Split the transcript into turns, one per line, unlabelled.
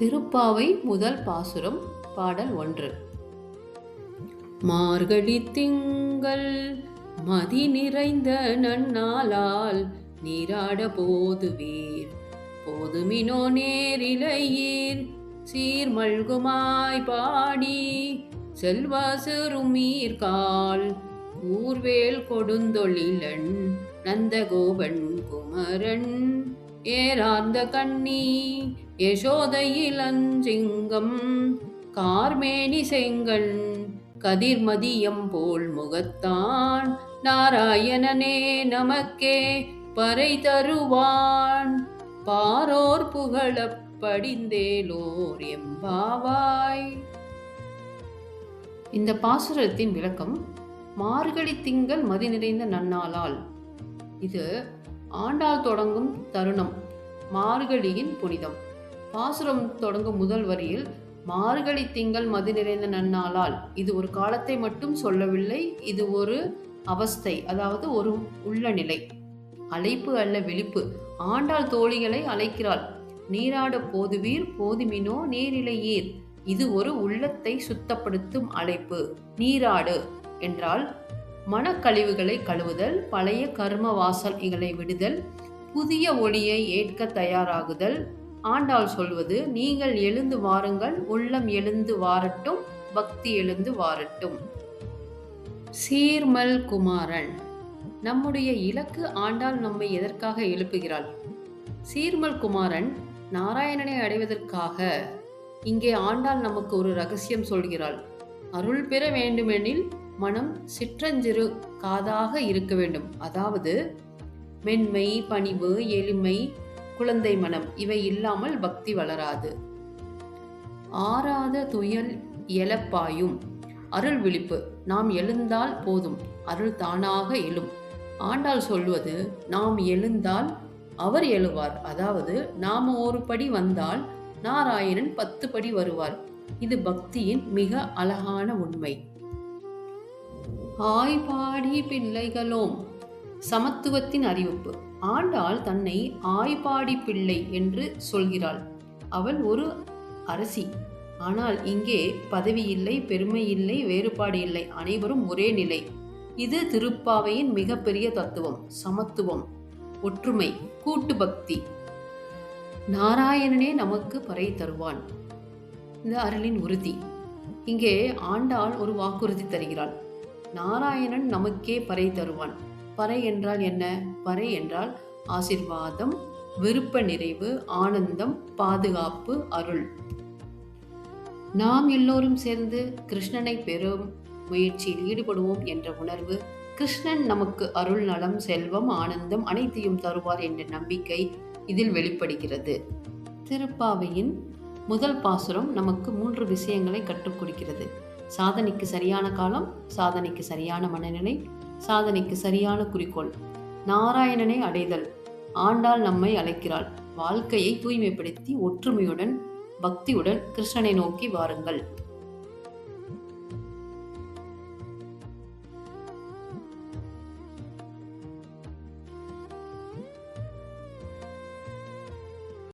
திருப்பாவை முதல் பாசுரம் பாடல் ஒன்று. மார்கழி திங்கள் மதி நிறைந்த நன்னாளால் நீராட போதுவீர். போதுமினோ நேரிலையீர் சீர்மல்குமாய் பாடி செல்வா சிறுமீர்கால் ஊர்வேல் கொடுந்தொழிலன் நந்தகோபன் குமரன் ஏறார்ந்த கண்ணி யசோதையிலஞ்சிங்கம் கார்மேனி செங்கல் கதிர்மதியம் போல் முகத்தான். நாராயணனே நமக்கே பறை தருவான். பாரோர் புகழப் படிந்தேலோர் எம்பாவாய். இந்த பாசுரத்தின் விளக்கம் மார்கழி திங்கள் மதி நிறைந்த நன்னாளால். இது ஆண்டாள் தொடங்கும் தருணம் மார்கழியின் புனிதம். பாசுரம் தொடங்கும் முதல் வரியில் மார்கழி திங்கள் மதி நிறைந்த நன்னாளால். இது ஒரு காலத்தை மட்டும் சொல்லவில்லை இது ஒரு அவஸ்தை அதாவது ஒரு உள்ள நிலை. அழைப்பு அல்ல விழிப்பு. ஆண்டாள் தோழிகளை அழைக்கிறாள். நீராட போதுவீர் போதுமினோ நீரிலையீர் இது ஒரு உள்ளத்தை சுத்தப்படுத்தும் அழைப்பு. நீராடு என்றால் மனக்கழிவுகளை கழுவுதல் பழைய கர்ம வாசல்களை விடுதல் புதிய ஒளியை ஏற்க தயாராகுதல் ஆண்டாள் சொல்வது நீங்கள் எழுந்து வாருங்கள் உள்ளம் எழுந்து வாரட்டும் பக்தி எழுந்து வாரட்டும். சீர்மல் குமாரன். நம்முடைய இலக்கு ஆண்டாள் நம்மை எதற்காக எழுப்புகிறாள்? சீர்மல் குமாரன் நாராயணனை அடைவதற்காக. இங்கே ஆண்டாள் நமக்கு ஒரு ரகசியம் சொல்கிறாள். அருள் பெற வேண்டுமெனில் மனம் சிற்றஞ்சிறு காதாக இருக்க வேண்டும். அதாவது மென்மை பணிவு எளிமை குழந்தை மனம் இவை இல்லாமல் பக்தி வளராது. ஆறாத துயல் எழப்பாயும் அருள் விழிப்பு. நாம் எழுந்தால் போதும் அருள் தானாக எழும். ஆண்டாள் சொல்வது நாம் எழுந்தால் அவர் எழுவார். அதாவது நாம் ஒரு படி வந்தால் நாராயணன் பத்து படி வருவார். இது பக்தியின் மிக அழகான உண்மை. ஆய்பாடி பிள்ளைகளோம் சமத்துவத்தின் அறிவிப்பு. ஆண்டாள் தன்னை ஆய்பாடி பிள்ளை என்று சொல்கிறாள். அவள் ஒரு அரசி. ஆனால் இங்கே பதவி இல்லை பெருமை இல்லை வேறுபாடு இல்லை. அனைவரும் ஒரே நிலை. இது திருப்பாவையின் மிகப்பெரிய தத்துவம் சமத்துவம் ஒற்றுமை கூட்டு பக்தி. நாராயணனே நமக்கு பறை தருவான். இந்த அருளின் உறுதி. இங்கே ஆண்டாள் ஒரு வாக்குறுதி தருகிறாள். நாராயணன் நமக்கே பறை தருவான். பறை என்றால் என்ன? வரை என்றால் ஆசிர்வாதம் விருப்ப நிறைவு ஆனந்தம் பாதுகாப்பு அருள். நாம் எல்லோரும் சேர்ந்து கிருஷ்ணனை பெறும் முயற்சியில் ஈடுபடுவோம் என்ற உணர்வு கிருஷ்ணன் நமக்கு அருள் நலம் செல்வம் ஆனந்தம் அனைத்தையும் தருவார் என்ற நம்பிக்கை இதில் வெளிப்படுகிறது. திருப்பாவையின் முதல் பாசுரம் நமக்கு மூன்று விஷயங்களை கற்றுக் கொடுக்கிறது. சாதனைக்கு சரியான காலம் சாதனைக்கு சரியான மனநிலை சாதனைக்கு சரியான குறிக்கோள். நாராயணனை அடைதல். ஆண்டாள் நம்மை அழைக்கிறாள். வாழ்க்கையை தூய்மைப்படுத்தி ஒற்றுமையுடன் பக்தியுடன் கிருஷ்ணனை நோக்கி வாருங்கள்.